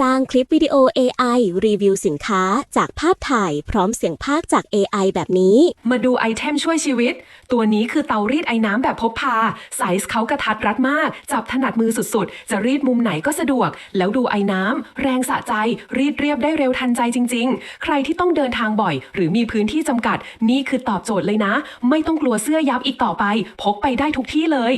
สร้างคลิปวิดีโอ AI รีวิวสินค้าจากภาพถ่าย พร้อมเสียงพากจาก AI แบบนี้ มาดูไอเทมช่วยชีวิต ตัวนี้คือเตารีดไอ้น้ำแบบพกพาไซส์เขากระทัดรัดมาก จับถนัดมือสุดๆ จะรีดมุมไหนก็สะดวก แล้วดูไอ้น้ำ แรงสะใจ รีดเรียบได้เร็วทันใจจริง ๆ ใครที่ต้องเดินทางบ่อย หรือมีพื้นที่จำกัด นี่คือตอบโจทย์เลยนะ ไม่ต้องกลัวเสื้อยับอีกต่อไป พกไปได้ทุกที่เลย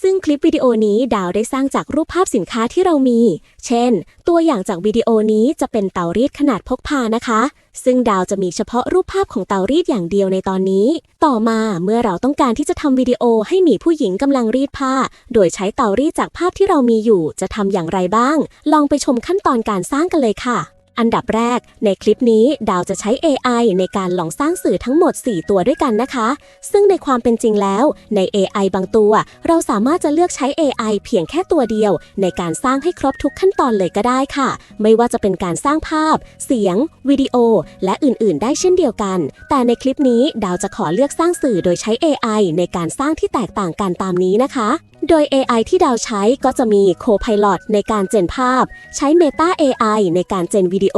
ซึ่งคลิปวิดีโอนี้ดาวได้สร้างจากรูปภาพสินค้าที่เรามี เช่น ตัวอย่างจากวิดีโอนี้จะเป็นเตารีดขนาดพกพานะคะ ซึ่งดาวจะมีเฉพาะรูปภาพของเตารีดอย่างเดียวในตอนนี้ ต่อมาเมื่อเราต้องการที่จะทำวิดีโอให้มีผู้หญิงกำลังรีดผ้า โดยใช้เตารีดจากภาพที่เรามีอยู่จะทำอย่างไรบ้าง ลองไปชมขั้นตอนการสร้างกันเลยค่ะ อันดับแรก ในคลิปนี้ดาวจะใช้ AI ในการลองสร้างสื่อทั้งหมด 4 ตัวด้วยกันนะคะ ซึ่งในความเป็นจริงแล้วใน AI บางตัว เราสามารถจะเลือกใช้ AI เพียงแค่ตัวเดียว ในการสร้างให้ครบทุกขั้นตอนเลยก็ได้ค่ะ ไม่ว่าจะเป็นการสร้างภาพ เสียง วิดีโอ และอื่น ๆ ได้เช่นเดียวกัน แต่ในคลิปนี้ดาวจะขอเลือกสร้างสื่อโดยใช้ AI ในการสร้างที่แตกต่างกันตามนี้นะคะ โดย AI ที่ดาวใช้ก็จะมี Copilot ในการเจนภาพ ใช้ Meta AI ในการเจนวิดีโอ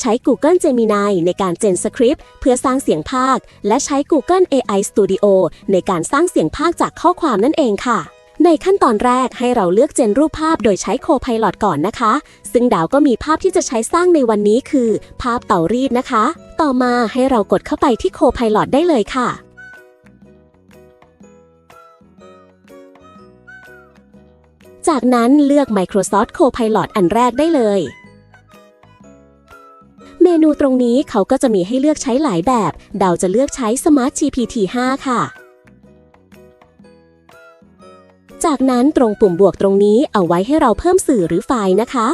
ใช้ Google Gemini ในการเจนสคริปต์เพื่อสร้างเสียงภาค และใช้ Google AI Studio ในการสร้างเสียงภาคจากข้อความนั่นเองค่ะ ในขั้นตอนแรกให้เราเลือกเจนรูปภาพโดยใช้ Copilot ก่อนนะคะ ซึ่งดาวก็มีภาพที่จะใช้สร้างในวันนี้คือ ภาพเต่ารีดนะคะ ต่อมาให้เรากดเข้าไปที่ Copilot ได้เลยค่ะ จากนั้นเลือก Microsoft Copilot อันแรกได้เลย เมนูตรงนี้เขาก็จะมีให้เลือกใช้หลายแบบ ดาวจะเลือกใช้ Smart GPT 5 ค่ะ จากนั้นตรงปุ่มบวกตรงนี้เอาไว้ให้เราเพิ่มสื่อหรือไฟล์นะคะ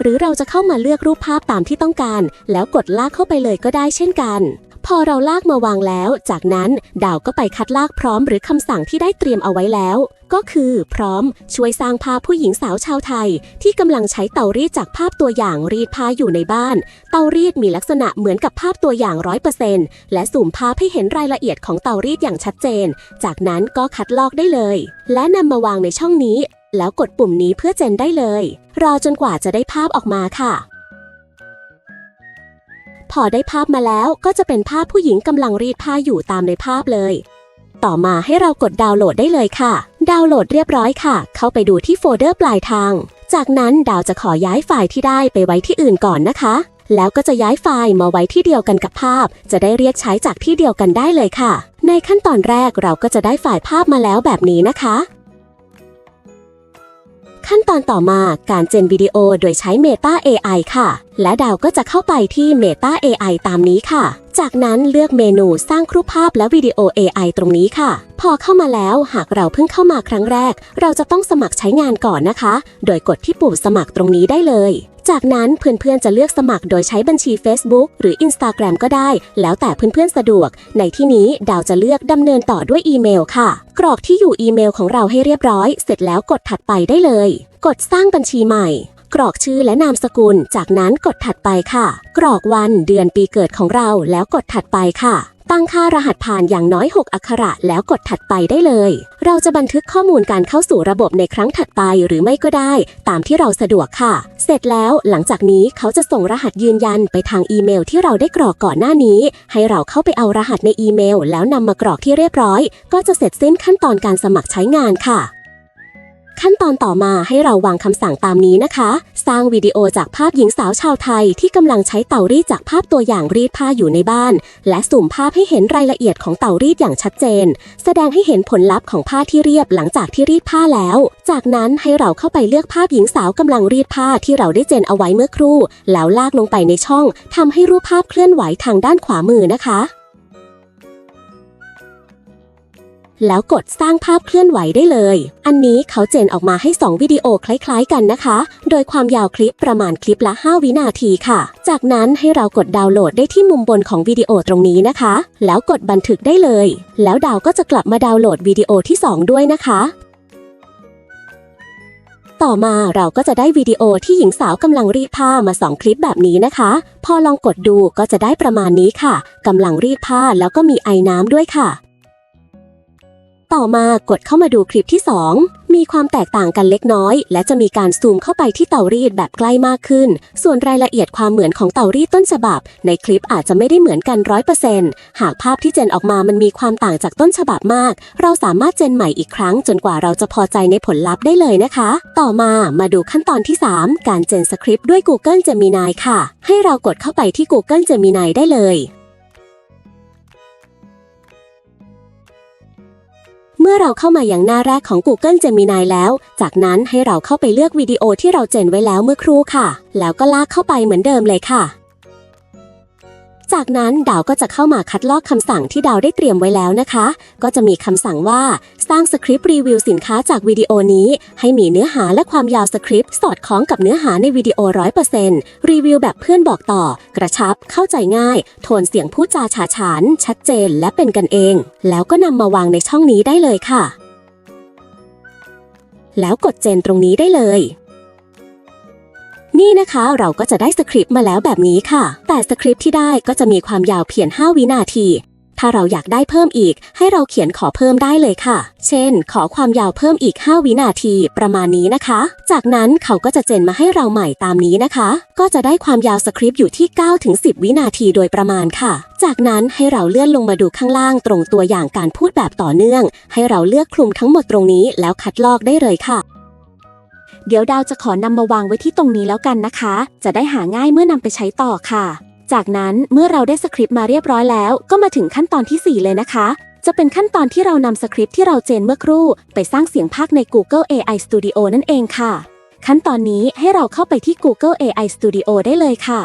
หรือเราจะเข้ามาเลือกรูปภาพตามที่ต้องการ แล้วกดลากเข้าไปเลยก็ได้เช่นกัน พอเราลากมาวางแล้ว จากนั้นดาวก็ไปคัดลากพร้อมหรือคำสั่งที่ได้เตรียมเอาไว้แล้ว ก็คือพร้อมช่วยสร้างภาพผู้หญิงสาวชาวไทย ที่กำลังใช้เตารีดจากภาพตัวอย่างรีดผ้าอยู่ในบ้าน เตารีดมีลักษณะเหมือนกับภาพตัวอย่าง100%และสูมภาพให้เห็นรายละเอียดของเตารีดอย่างชัดเจน จากนั้นก็คัดลอกได้เลย และนำมาวางในช่องนี้ แล้วกดปุ่มนี้เพื่อเจนได้เลย รอจนกว่าจะได้ภาพออกมาค่ะ พอได้ภาพมาแล้วก็จะเป็นภาพผู้หญิงกำลังรีดผ้าอยู่ตามในภาพเลย ต่อมาให้เรากดดาวน์โหลดได้เลยค่ะ ดาวน์โหลดเรียบร้อยค่ะ เข้าไปดูที่โฟลเดอร์ปลายทาง จากนั้นดาวจะขอย้ายไฟล์ที่ได้ไปไว้ที่อื่นก่อนนะคะ แล้วก็จะย้ายไฟล์มาไว้ที่เดียวกันกับภาพ จะได้เรียกใช้จากที่เดียวกันได้เลยค่ะ ในขั้นตอนแรกเราก็จะได้ไฟล์ภาพมาแล้วแบบนี้นะคะ ขั้นตอนต่อมาการเจนวิดีโอโดยใช้ Meta AI ค่ะ และดาวก็จะเข้าไปที่ Meta AI ตามนี้ค่ะ จากนั้นเลือกเมนูสร้างครูปภาพและวิดีโอ AI ตรงนี้ค่ะ พอเข้ามาแล้วหากเราเพิ่งเข้ามาครั้งแรก เราจะต้องสมัครใช้งานก่อนนะคะ โดยกดที่ปุ่มสมัครตรงนี้ได้เลย จากนั้นเพื่อนๆจะเลือกสมัครโดยใช้บัญชี Facebook หรือ Instagram ก็ได้ แล้วแต่เพื่อนๆสะดวก ในที่นี้ดาวจะเลือกดำเนินต่อด้วยอีเมลค่ะ กรอกที่อยู่อีเมลของเราให้เรียบร้อย เสร็จแล้วกดถัดไปได้เลย กดสร้างบัญชีใหม่กรอกชื่อและนามสกุล จากนั้นกดถัดไปค่ะ กรอกวันเดือนปีเกิดของเราแล้วกดถัดไปค่ะ ตั้งค่ารหัสผ่านอย่างน้อย 6 อักขระแล้วกดถัดไปได้เลย เราจะบันทึกข้อมูลการเข้าสู่ระบบในครั้งถัดไปหรือไม่ก็ได้ ตามที่เราสะดวกค่ะ เสร็จแล้วหลังจากนี้เขาจะส่งรหัสยืนยันไปทางอีเมลที่เราได้กรอกก่อนหน้านี้ ให้เราเข้าไปเอารหัสในอีเมล แล้วนำมากรอกที่เรียบร้อย ก็จะเสร็จสิ้นขั้นตอนการสมัครใช้งานค่ะ ขั้นตอนต่อมาให้เราวางคำสั่งตามนี้นะคะ สร้างวิดีโอจากภาพหญิงสาวชาวไทยที่กำลังใช้เตารีดจากภาพตัวอย่างรีดผ้าอยู่ในบ้าน และสุ่มภาพให้เห็นรายละเอียดของเตารีดอย่างชัดเจน แสดงให้เห็นผลลัพธ์ของผ้าที่เรียบหลังจากที่รีดผ้าแล้ว จากนั้นให้เราเข้าไปเลือกภาพหญิงสาวกำลังรีดผ้าที่เราได้เจนเอาไว้เมื่อครู่ แล้วลากลงไปในช่องทำให้รูปภาพเคลื่อนไหวทางด้านขวามือนะคะ แล้วกดสร้างภาพเคลื่อนไหวได้เลย อันนี้เขาเจนออกมาให้ 2 วิดีโอคล้ายๆ กันนะคะ โดยความยาวคลิปประมาณคลิปละ 5 วินาทีค่ะ จากนั้นให้เรากดดาวน์โหลดได้ที่มุมบนของวิดีโอตรงนี้นะคะ แล้วกดบันทึกได้เลย แล้วดาวก็จะกลับมาดาวน์โหลดวิดีโอที่ 2 ด้วยนะคะต่อมาเราก็จะได้วิดีโอที่หญิงสาวกำลังรีดผ้ามา 2 คลิปแบบนี้นะคะ พอลองกดดูก็จะได้ประมาณนี้ค่ะกำลังรีดผ้าแล้วก็มีไอน้ำด้วยค่ะ ต่อมากดเข้ามาดูคลิปที่ 2 มีความแตกต่างกันเล็กน้อย และจะมีการซูมเข้าไปที่เตารีดแบบใกล้มากขึ้น ส่วนรายละเอียดความเหมือนของเตารีดต้นฉบับ ในคลิปอาจจะไม่ได้เหมือนกันร้อยเปอร์เซ็นต์หากภาพที่เจนออกมามันมีความต่างจากต้นฉบับมาก เราสามารถเจนใหม่อีกครั้งจนกว่าเราจะพอใจในผลลัพธ์ได้เลยนะคะ ต่อมามาดูขั้นตอนที่ 3 การเจนสคริปต์ด้วย Google Gemini ค่ะ ให้เรากดเข้าไปที่ Google Gemini ได้เลย เมื่อเราเข้ามาอย่างหน้าแรกของ Google Gemini แล้ว จากนั้นให้เราเข้าไปเลือกวิดีโอที่เราเจนไว้แล้วเมื่อครู่ค่ะ แล้วก็ลากเข้าไปเหมือนเดิมเลยค่ะ จากนั้นดาวก็จะเข้ามาคัดลอกคำสั่งที่ดาวได้เตรียมไว้แล้วนะคะ ก็จะมีคำสั่งว่าสร้างสคริปต์รีวิวสินค้าจากวิดีโอนี้ ให้มีเนื้อหาและความยาวสคริปต์สอดคล้องกับเนื้อหาในวิดีโอ100%รีวิวแบบเพื่อนบอกต่อ กระชับ เข้าใจง่าย โทนเสียงพูดจาฉาฉาน ชัดเจนและเป็นกันเอง แล้วก็นำมาวางในช่องนี้ได้เลยค่ะ แล้วกดเจนตรงนี้ได้เลย นี่นะคะเราก็จะได้สคริปต์มาแล้วแบบนี้ค่ะ แต่สคริปต์ที่ได้ก็จะมีความยาวเพียง 5 วินาที ถ้าเราอยากได้เพิ่มอีก ให้เราเขียนขอเพิ่มได้เลยค่ะ เช่น ขอความยาวเพิ่มอีก 5 วินาทีประมาณนี้นะคะ จากนั้นเขาก็จะเจนมาให้เราใหม่ตามนี้นะคะ ก็จะได้ความยาวสคริปต์อยู่ที่9ถึง10 วินาทีโดยประมาณค่ะจากนั้นให้เราเลื่อนลงมาดูข้างล่างตรงตัวอย่างการพูดแบบต่อเนื่อง ให้เราเลือกคลุมทั้งหมดตรงนี้แล้วคัดลอกได้เลยค่ะ เดี๋ยวดาวจะขอนำมาวางไว้ที่ตรงนี้แล้วกันนะคะ จะได้หาง่ายเมื่อนำไปใช้ต่อค่ะ จากนั้นเมื่อเราได้สคริปต์มาเรียบร้อยแล้ว ก็มาถึงขั้นตอนทีสี่ 4 เลยนะคะ จะเป็นขั้นตอนที่เรานำสคริปต์ที่เราเจนเมื่อครู่ ไปสร้างเสียงภาคใน Google AI Studio นั่นเองค่ะ ขั้นตอนนี้ให้เราเข้าไปที่ Google AI Studio ได้เลยค่ะ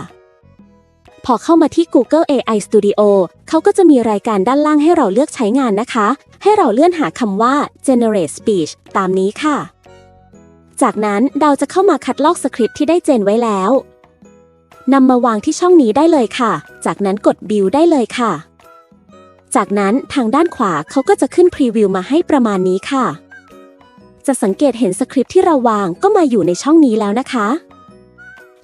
พอเข้ามาที่ Google AI Studio เขาก็จะมีรายการด้านล่างให้เราเลือกใช้งานนะคะ ให้เราเลื่อนหาคำว่า generate speech ตามนี้ค่ะ จากนั้นเราจะเข้ามาคัดลอกสคริปต์ที่ได้เจนไว้แล้วนำมาวางที่ช่องนี้ได้เลยค่ะ จากนั้นกด Build ได้เลยค่ะ จากนั้นทางด้านขวาเขาก็จะขึ้นพรีวิวมาให้ประมาณนี้ค่ะ จะสังเกตเห็นสคริปต์ที่เราวางก็มาอยู่ในช่องนี้แล้วนะคะ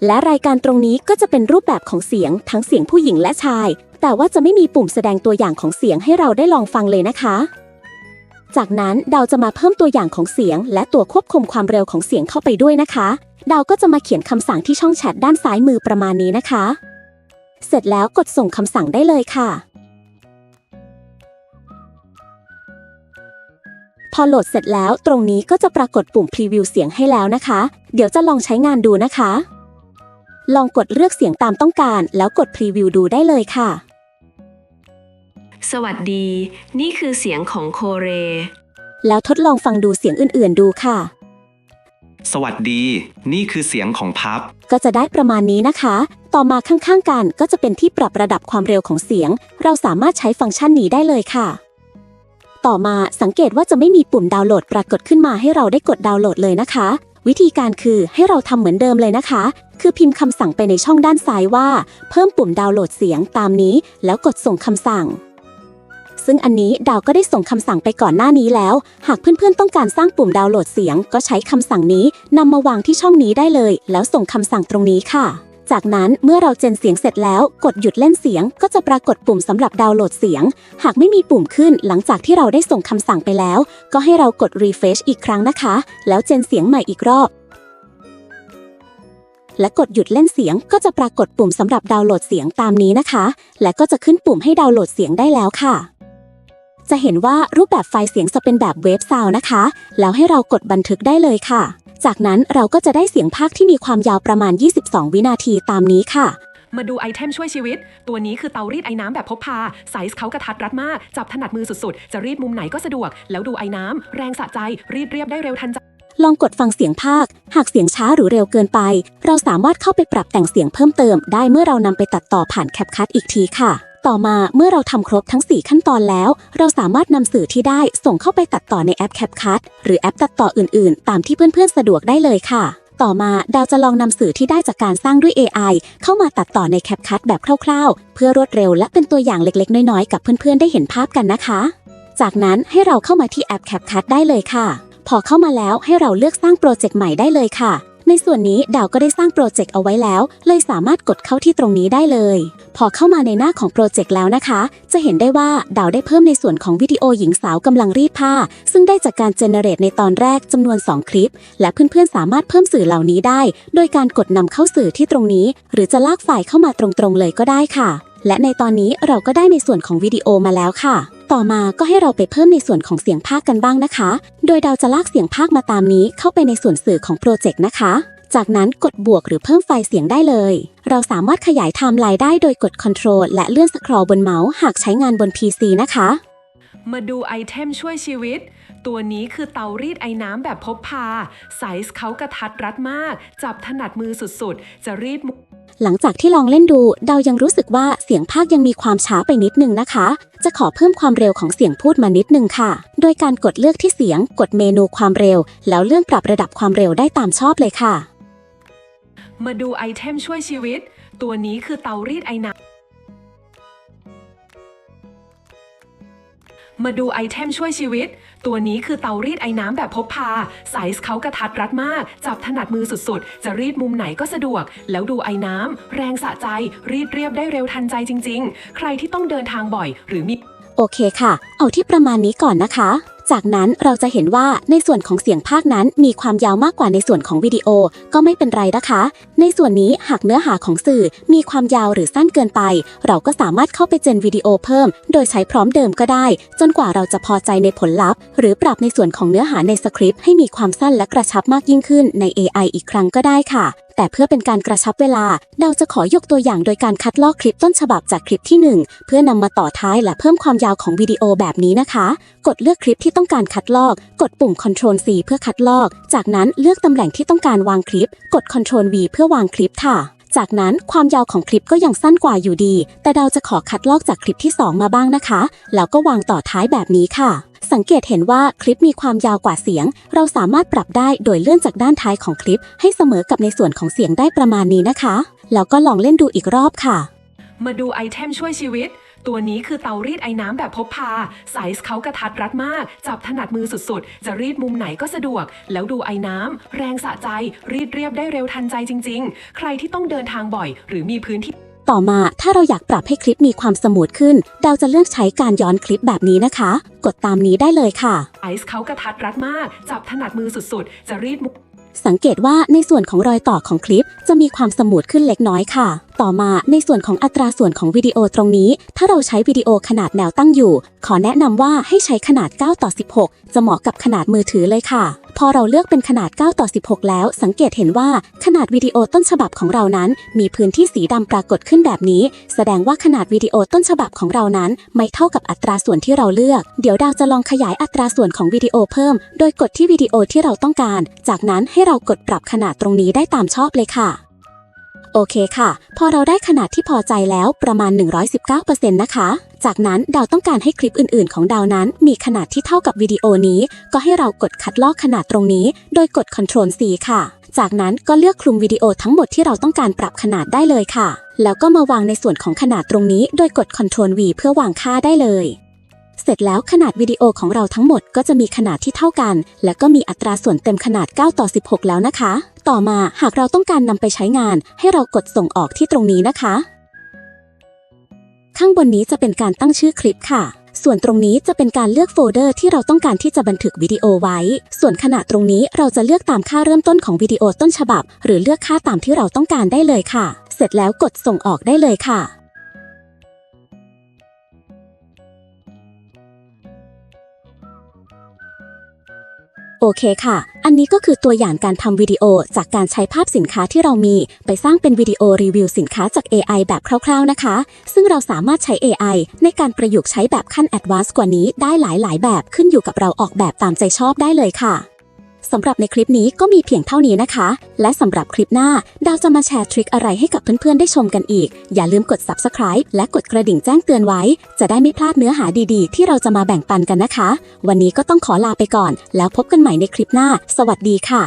และรายการตรงนี้ก็จะเป็นรูปแบบของเสียงทั้งเสียงผู้หญิงและชาย แต่ว่าจะไม่มีปุ่มแสดงตัวอย่างของเสียงให้เราได้ลองฟังเลยนะคะ จากนั้นดาวจะมาเพิ่มตัวอย่างของเสียง และตัวควบคุมความเร็วของเสียงเข้าไปด้วยนะคะดาวก็จะมาเขียนคำสั่งที่ช่องแชทด้านซ้ายมือประมาณนี้นะคะ เสร็จแล้วกดส่งคำสั่งได้เลยค่ะ พอโหลดเสร็จแล้วตรงนี้ก็จะปรากฏปุ่มพรีวิวเสียงให้แล้วนะคะ เดี๋ยวจะลองใช้งานดูนะคะ ลองกดเลือกเสียงตามต้องการ แล้วกดพรีวิวดูได้เลยค่ะ สวัสดี นี่คือเสียงของโคเร แล้วทดลองฟังดูเสียงอื่นๆดูค่ะ สวัสดี นี่คือเสียงของพับ ก็จะได้ประมาณนี้นะคะ ต่อมาข้างๆกันก็จะเป็นที่ปรับระดับความเร็วของเสียง เราสามารถใช้ฟังก์ชันนี้ได้เลยค่ะ ต่อมาสังเกตว่าจะไม่มีปุ่มดาวน์โหลดปรากฏขึ้นมาให้เราได้กดดาวน์โหลดเลยนะคะ วิธีการคือให้เราทำเหมือนเดิมเลยนะคะ คือพิมพ์คำสั่งไปในช่องด้านซ้ายว่า เพิ่มปุ่มดาวน์โหลดเสียงตามนี้ แล้วกดส่งคำสั่ง ซึ่งอันนี้ดาวก็ได้ส่งคำสั่งไปก่อนหน้านี้แล้ว หากเพื่อนๆต้องการสร้างปุ่มดาวน์โหลดเสียง ก็ใช้คำสั่งนี้นำมาวางที่ช่องนี้ได้เลย แล้วส่งคำสั่งตรงนี้ค่ะ จากนั้นเมื่อเราเจนเสียงเสร็จแล้ว กดหยุดเล่นเสียง ก็จะปรากฏปุ่มสำหรับดาวน์โหลดเสียง หากไม่มีปุ่มขึ้นหลังจากที่เราได้ส่งคำสั่งไปแล้ว ก็ให้เรากด refresh อีกครั้งนะคะ แล้วเจนเสียงใหม่อีกรอบและกดหยุดเล่นเสียงก็จะปรากฏปุ่มสำหรับดาวน์โหลดเสียงตามนี้นะคะ และก็จะขึ้นปุ่มให้ดาวน์โหลดเสียงได้แล้วค่ะ จะเห็นว่ารูปแบบไฟล์เสียงจะเป็นแบบเวฟซาวนะคะ แล้วให้เรากดบันทึกได้เลยค่ะ จากนั้นเราก็จะได้เสียงภาคที่มีความยาวประมาณ 22 วินาทีตามนี้ค่ะ มาดูไอเทมช่วยชีวิต ตัวนี้คือเตารีดไอ้น้ำแบบพกพาไซส์เขากระทัดรัดมาก จับถนัดมือสุดๆ จะรีดมุมไหนก็สะดวก แล้วดูไอ้น้ำแรงสะใจ รีดเรียบได้เร็วทันใจลองกดฟังเสียงภาค หากเสียงช้าหรือเร็วเกินไป เราสามารถเข้าไปปรับแต่งเสียงเพิ่มเติมได้เมื่อเรานำไปตัดต่อผ่านแคปคั t อีกทีค่ะ ต่อมาเมื่อเราทำครบทั้ง 4 ขั้นตอนแล้ว เราสามารถนำสื่อที่ได้ส่งเข้าไปตัดต่อในแอป CapCut หรือแอปตัดต่ออื่น ๆ ตามที่เพื่อนๆ สะดวกได้เลยค่ะ ต่อมาดาวจะลองนำสื่อที่ได้จากการสร้างด้วย AI เข้ามาตัดต่อใน CapCut แบบคร่าว ๆ เพื่อรวดเร็วและเป็นตัวอย่างเล็ก ๆ น้อย ๆ กับเพื่อน ๆ ได้เห็นภาพกันนะคะ จากนั้นให้เราเข้ามาที่แอป CapCut ได้เลยค่ะ พอเข้ามาแล้วให้เราเลือกสร้างโปรเจกต์ใหม่ได้เลยค่ะ ในส่วนนี้ดาวก็ได้สร้างโปรเจกต์เอาไว้แล้ว เลยสามารถกดเข้าที่ตรงนี้ได้เลย พอเข้ามาในหน้าของโปรเจกต์แล้วนะคะ จะเห็นได้ว่าดาวได้เพิ่มในส่วนของวิดีโอหญิงสาวกำลังรีดผ้า ซึ่งได้จากการเจเนเรตในตอนแรกจำนวน 2 คลิป และเพื่อนๆสามารถเพิ่มสื่อเหล่านี้ได้ โดยการกดนำเข้าสื่อที่ตรงนี้ หรือจะลากไฟล์เข้ามาตรงๆเลยก็ได้ค่ะ และในตอนนี้เราก็ได้ในส่วนของวิดีโอมาแล้วค่ะ ต่อมาก็ให้เราไปเพิ่มในส่วนของเสียงภาคกันบ้างนะคะ โดยดาจะลากเสียงภาคมาตามนี้เข้าไปในส่วนสื่อของโปรเจกต์นะคะ จากนั้นกดบวกหรือเพิ่มไฟล์เสียงได้เลย เราสามารถขยายไทม์ไลน์ได้โดยกด Ctrl และเลื่อนสครอลบนเมาส์หากใช้งานบน PC นะคะ มาดูไอเทมช่วยชีวิต ตัวนี้คือเตารีดไอ้น้ำแบบพกพาไซส์เขากระทัดรัดมาก จับถนัดมือสุดๆ จะรีดมุ หลังจากที่ลองเล่นดูเดายังรู้สึกว่าเสียงภาคยังมีความช้าไปนิดนึงนะคะ จะขอเพิ่มความเร็วของเสียงพูดมานิดนึงค่ะ โดยการกดเลือกที่เสียง กดเมนูความเร็ว แล้วเลื่อนปรับระดับความเร็วได้ตามชอบเลยค่ะ มาดูไอเทมช่วยชีวิต ตัวนี้คือเตารีดไอน้ำ มาดูไอเทมช่วยชีวิต ตัวนี้คือเตารีดไอ้น้ำแบบพกพาไซส์เขากระทัดรัดมาก จับถนัดมือสุดๆ จะรีดมุมไหนก็สะดวก แล้วดูไอ้น้ำแรงสะใจ รีดเรียบได้เร็วทันใจจริง ๆ ใครที่ต้องเดินทางบ่อย หรือมี โอเคค่ะ เอาที่ประมาณนี้ก่อนนะคะ จากนั้นเราจะเห็นว่าในส่วนของเสียงภาคนั้นมีความยาวมากกว่าในส่วนของวิดีโอก็ไม่เป็นไรนะคะ ในส่วนนี้หากเนื้อหาของสื่อมีความยาวหรือสั้นเกินไป เราก็สามารถเข้าไปเจนวิดีโอเพิ่ม โดยใช้พร้อมเดิมก็ได้ จนกว่าเราจะพอใจในผลลัพธ์ หรือปรับในส่วนของเนื้อหาในสคริปต์ให้มีความสั้นและกระชับมากยิ่งขึ้นใน AI อีกครั้งก็ได้ค่ะแต่เพื่อเป็นการกระชับเวลา เราจะขอยกตัวอย่างโดยการคัดลอกคลิปต้นฉบับจากคลิปที่ 1 เพื่อนำมาต่อท้ายและเพิ่มความยาวของวิดีโอแบบนี้นะคะ กดเลือกคลิปที่ต้องการคัดลอก กดปุ่ม Ctrl C เพื่อคัดลอก จากนั้นเลือกตำแหน่งที่ต้องการวางคลิป กด Ctrl V เพื่อวางคลิปค่ะ จากนั้นความยาวของคลิปก็ยังสั้นกว่าอยู่ดี แต่เราจะขอคัดลอกจากคลิปที่ 2 มาบ้างนะคะ แล้วก็วางต่อท้ายแบบนี้ค่ะสังเกตเห็นว่าคลิปมีความยาวกว่าเสียง เราสามารถปรับได้โดยเลื่อนจากด้านท้ายของคลิป ให้เสมอกับในส่วนของเสียงได้ประมาณนี้นะคะ แล้วก็ลองเล่นดูอีกรอบค่ะ มาดูไอเทมช่วยชีวิต ตัวนี้คือเตารีดไอ้น้ำแบบพกพาไซส์เขากระทัดรัดมาก จับถนัดมือสุดๆ จะรีดมุมไหนก็สะดวก แล้วดูไอ้น้ำแรงสะใจ รีดเรียบได้เร็วทันใจจริง ๆ ใครที่ต้องเดินทางบ่อย หรือมีพื้นที่ต่อมาถ้าเราอยากปรับให้คลิปมีความสมูทขึ้น ดาวจะเลือกใช้การย้อนคลิปแบบนี้นะคะ กดตามนี้ได้เลยค่ะไอซ์เขากระทัดรัดมาก จับถนัดมือสุดๆ จะรีดมุม สังเกตว่าในส่วนของรอยต่อของคลิป จะมีความสมูทขึ้นเล็กน้อยค่ะ ต่อมาในส่วนของอัตราส่วนของวิดีโอตรงนี้ ถ้าเราใช้วิดีโอขนาดแนวตั้งอยู่ ขอแนะนำว่าให้ใช้ขนาด 9 ต่อ 16 จะเหมาะกับขนาดมือถือเลยค่ะ พอเราเลือกเป็นขนาด 9 ต่อ 16 แล้ว สังเกตเห็นว่าขนาดวิดีโอต้นฉบับของเรานั้น มีพื้นที่สีดำปรากฏขึ้นแบบนี้ แสดงว่าขนาดวิดีโอต้นฉบับของเรานั้น ไม่เท่ากับอัตราส่วนที่เราเลือก เดี๋ยวดาวจะลองขยายอัตราส่วนของวิดีโอเพิ่ม โดยกดที่วิดีโอที่เราต้องการ จากนั้นให้เรากดปรับขนาดตรงนี้ได้ตามชอบเลยค่ะ โอเคค่ะ พอเราได้ขนาดที่พอใจแล้วประมาณ 119%นะคะ จากนั้นดาวต้องการให้คลิปอื่น ๆ ของดาวนั้น มีขนาดที่เท่ากับวิดีโอนี้ ก็ให้เรากดคัดลอกขนาดตรงนี้ โดยกด Ctrl C ค่ะ จากนั้นก็เลือกคลุมวิดีโอทั้งหมดที่เราต้องการปรับขนาดได้เลยค่ะ แล้วก็มาวางในส่วนของขนาดตรงนี้ โดยกด Ctrl V เพื่อวางค่าได้เลย เสร็จแล้วขนาดวิดีโอของเราทั้งหมดก็จะมีขนาดที่เท่ากัน และก็มีอัตราส่วนเต็มขนาด 9 ต่อ 16 แล้วนะคะ ต่อมาหากเราต้องการนำไปใช้งานให้เรากดส่งออกที่ตรงนี้นะคะ ข้างบนนี้จะเป็นการตั้งชื่อคลิปค่ะ ส่วนตรงนี้จะเป็นการเลือกโฟลเดอร์ที่เราต้องการที่จะบันทึกวิดีโอไว้ ส่วนขนาดตรงนี้เราจะเลือกตามค่าเริ่มต้นของวิดีโอต้นฉบับ หรือเลือกค่าตามที่เราต้องการได้เลยค่ะ เสร็จแล้วกดส่งออกได้เลยค่ะ โอเคค่ะ อันนี้ก็คือตัวอย่างการทำวิดีโอจากการใช้ภาพสินค้าที่เรามี ไปสร้างเป็นวิดีโอรีวิวสินค้าจาก AI แบบคร่าว ๆนะคะ ซึ่งเราสามารถใช้ AI ในการประยุกต์ใช้แบบขั้นแอดวานซ์กว่านี้ได้หลายๆ แบบขึ้นอยู่กับเราออกแบบตามใจชอบได้เลยค่ะ สำหรับในคลิปนี้ก็มีเพียงเท่านี้นะคะ และสำหรับคลิปหน้า ดาวจะมาแชร์ทริคอะไรให้กับเพื่อนๆได้ชมกันอีก อย่าลืมกด subscribe และกดกระดิ่งแจ้งเตือนไว้ จะได้ไม่พลาดเนื้อหาดีๆ ที่เราจะมาแบ่งปันกันนะคะ วันนี้ก็ต้องขอลาไปก่อน แล้วพบกันใหม่ในคลิปหน้า สวัสดีค่ะ